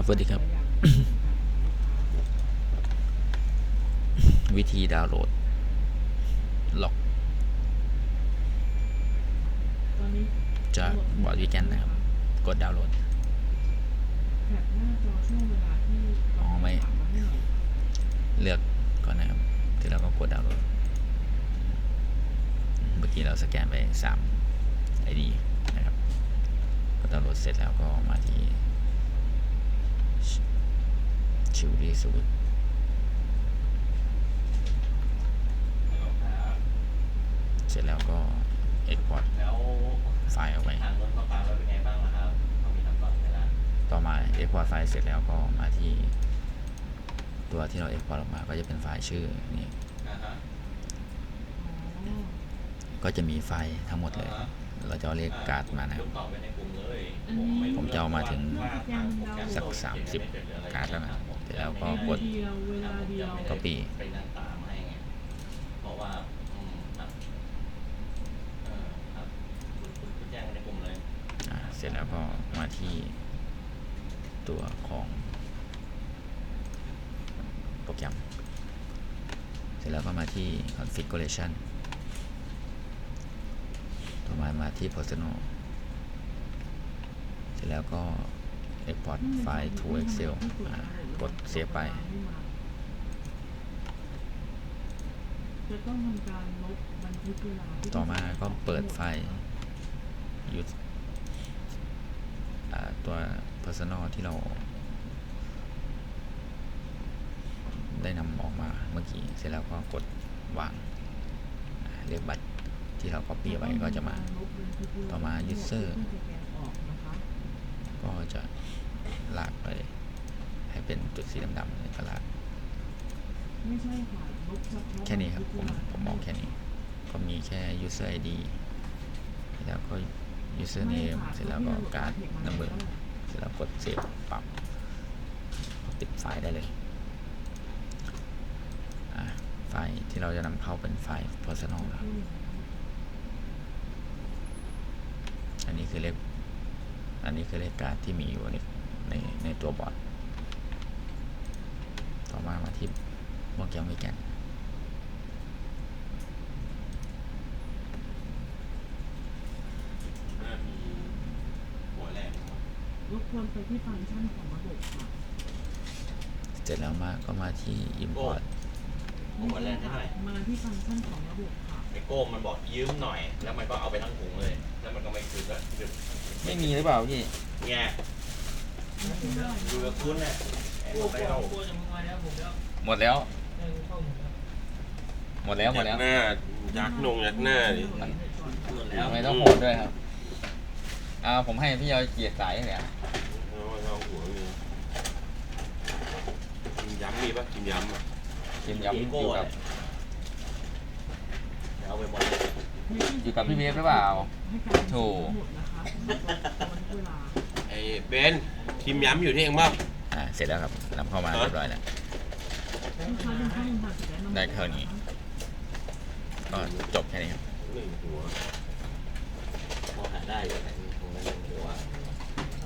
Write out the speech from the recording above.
ครับสวัสดีครับ วิธีดาวน์โหลดล็อกจากบอร์ดวีแกนนะครับ กดดาวน์โหลดหอ๋อไม่ถาาให้หน่อยเลือกก่อนนะครับที่เราก็กดดาวน์โหลด เมื่อกี้เราสแกนไป3 ID นะครับ กดดาวน์โหลดเสร็จแล้วก็มาที่ ชิวดีสุดเสร็จแล้วก็ Export แล้วไฟล์เอาไว้ทางรถเขาฟังไว้เป็นไงบ้างล่ะครับเขามีคำตอบไหมล่ะต่อมา Export ไฟล์เสร็จแล้วก็มาที่ ตัวที่เรา Export ออกมาก็จะเป็นไฟล์ชื่อนี่ ก็จะมีไฟล์ทั้งหมดเลยอ่าฮะเราจะเอาเลขการ์ดมานะครับณตอบไปในกลุ่มเลยอันนี้ไม่รู้ผมจะเอามาถึงว่าทางโปรแกรมสักโหลดสามสิบเขียนไม่เสร็จหรืออะไรการ์ดแล้วนะเสร็จแล้วก็เวกลาดเดียวเวลาเดียวผมจะไม่ได้ Copy ไปนั่งตามให้ไงเพราะว่าอืมครับเออครับคุณคุณคุณแจ้งในกลุ่มเลยอ่าเสร็จแล้วก็มาที่ตัวของโปรแกรม เสร็จแล้วก็มาที่ configuration ต่อมามาที่ personal เสร็จแล้วก็ export ไฟล์ to excel อ่ากดเซฟไปจะต้องทำการลบบันทึกเวลาที่ต่อมาก็เปิดไฟล์ยุดตัว personal ที่เรา ได้นำออกมาเมื่อกี้ เสร็จแล้วก็กดวาง เรียกบัตร ที่เรา copy ไว้ก็จะมาต่อมา user ก็จะลากไป ให้เป็นจุดสีดำๆเลยก็ลากไม่ใช่ค่ะลบเฉพาะแค่นี้ครับ ผมผมมองแค่นี้ ก็มีแค่ user ID แล้วก็ user name เสร็จแล้วก็การ์ด number เสร็จแล้วกดเซฟปรับปิดไฟล์ได้เลยอะไฟล์ที่เราจะนำเข้าเป็นไฟล์ personal นะครับอันนี้ คือเลข อันนี้คือเลขการ์ดที่มีอยู่ในในในตัวบอร์ดต่อมามาที่โปรแกรมวีแกนน่ามีหัวแรงรบกวนไปที่ฟังก์ชันของระบบค่ะเสร็จแล้วมาก็มาที่ import ผมหัวแรงนิดหน่อย มาที่ฟังก์ชันของระบบค่ะ ไอโก้มันบอกยืมหน่อย แล้วมันก็เอาไปทั้งถุงเลย แล้วมันก็ไม่คืนแล้วคือไม่มีหรือเปล่าพี่แง่ดูกับคุณเนี่ยไอ้พวกไปเอาหมดแล้ว หมดแล้วหมดแล้วยักหน้ายักนงยักหน้าดิหมดแล้วทำไมต้องโหดด้วยครับอ่าผมให้พี่เอาเกียร์สายเนี่ยเอาเอาหัวมีกินย้ำมีปะกินย้ำอะกินย้ำอยู่กับ เดี๋ยวเอาไปหมดเลย อยู่กับพี่เวฟหรือเปล่าให้การโถหมดนะคะบันทึกเวลาไอ้เบนทีมย้ำอยู่ที่เองบ้างอ่าเสร็จแล้วครับนำเข้ามาเรียบร้อยแล้วลูกค้ายังเข้ามาสแกนได้เท่านี้ก็จบแค่นี้ครับหนึ่งหัวมองหาได้เลย